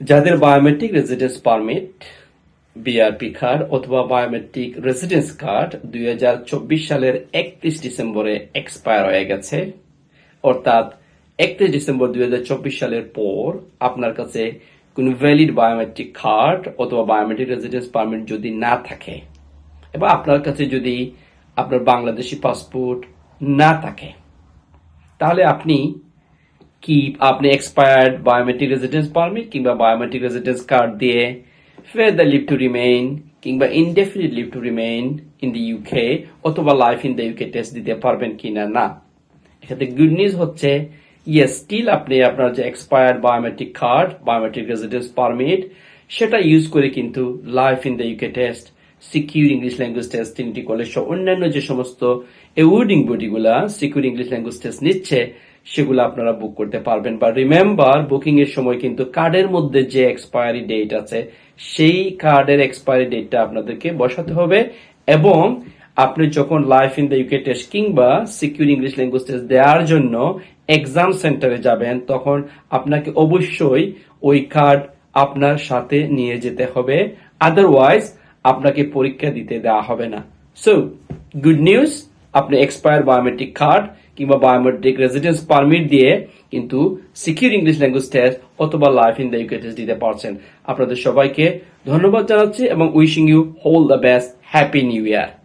যাদের biometric residence permit B R P card অথবা biometric residence card দুই হাজার চব্বিশ সালের একত্রিশ ডিসেম্বরে এক্সপায়ার হয়ে গেছে। অর্থাৎ একত্রিশ ডিসেম্বর দুই হাজার চব্বিশ সালের পর আপনার কাছে কোনো ভ্যালিড বায়োমেট্রিক কার্ড অথবা বায়োমেট্রিক রেসিডেন্স পারমিট যদি না থাকে এবং আপনার কাছে যদি আপনার বাংলাদেশি পাসপোর্ট না থাকে, তাহলে আপনি কি আপনি এক্সপায়ার্ড বায়োমেট্রিক রেজিডেন্স পারমিট কিংবা বায়োমেট্রিক রেসিডেন্স কার্ড দিয়ে for the leave to remain কিংবা indefinite leave to remain in the UK অথবা life in the UK test দিতে পারবেন কিনা না। না এক্ষেত্রে গুড নিউজ হচ্ছে ইয়েস স্টিল আপনি আপনার যে expired biometric card biometric residence permit সেটা ইউজ করে কিন্তু life in the UK test secure English language test তিনটি কলেজ সহ অন্যান্য যে সমস্ত অ্যাওয়ার্ডিং বডিগুলা সিকিউর ইংলিশ ল্যাঙ্গুয়েজ টেস্ট নিচ্ছে, সেগুলো আপনারা বুক করতে পারবেন। বা রিমেম্বার বুকিং এর সময় কিন্তু কার্ডের মধ্যে যে এক্সপায়ারি ডেট আছে, সেই কার্ডের এক্সপায়ারি ডেটটা আপনাদেরকে বসাতে হবে এবং আপনি যখন life in the UK test কিংবা সিকিউর ইংলিশ ল্যাঙ্গুয়েজ টেস্ট দেওয়ার জন্য এক্সাম সেন্টারে যাবেন, তখন আপনাকে অবশ্যই ওই কার্ড আপনার সাথে নিয়ে যেতে হবে। আদারওয়াইজ আপনাকে পরীক্ষা দিতে দেওয়া হবে না। সো গুড নিউজ আপনি এক্সপায়ার বায়োমেট্রিক কার্ড কিংবা বায়োমেট্রিক রেজিডেন্স পারমিট দিয়ে কিন্তু সিকিউর ইংলিশ ল্যাঙ্গুয়েজ টেস্ট অথবা life in the UK test দিতে পারছেন। আপনাদের সবাইকে ধন্যবাদ জানাচ্ছি এবং wishing you whole the best happy new year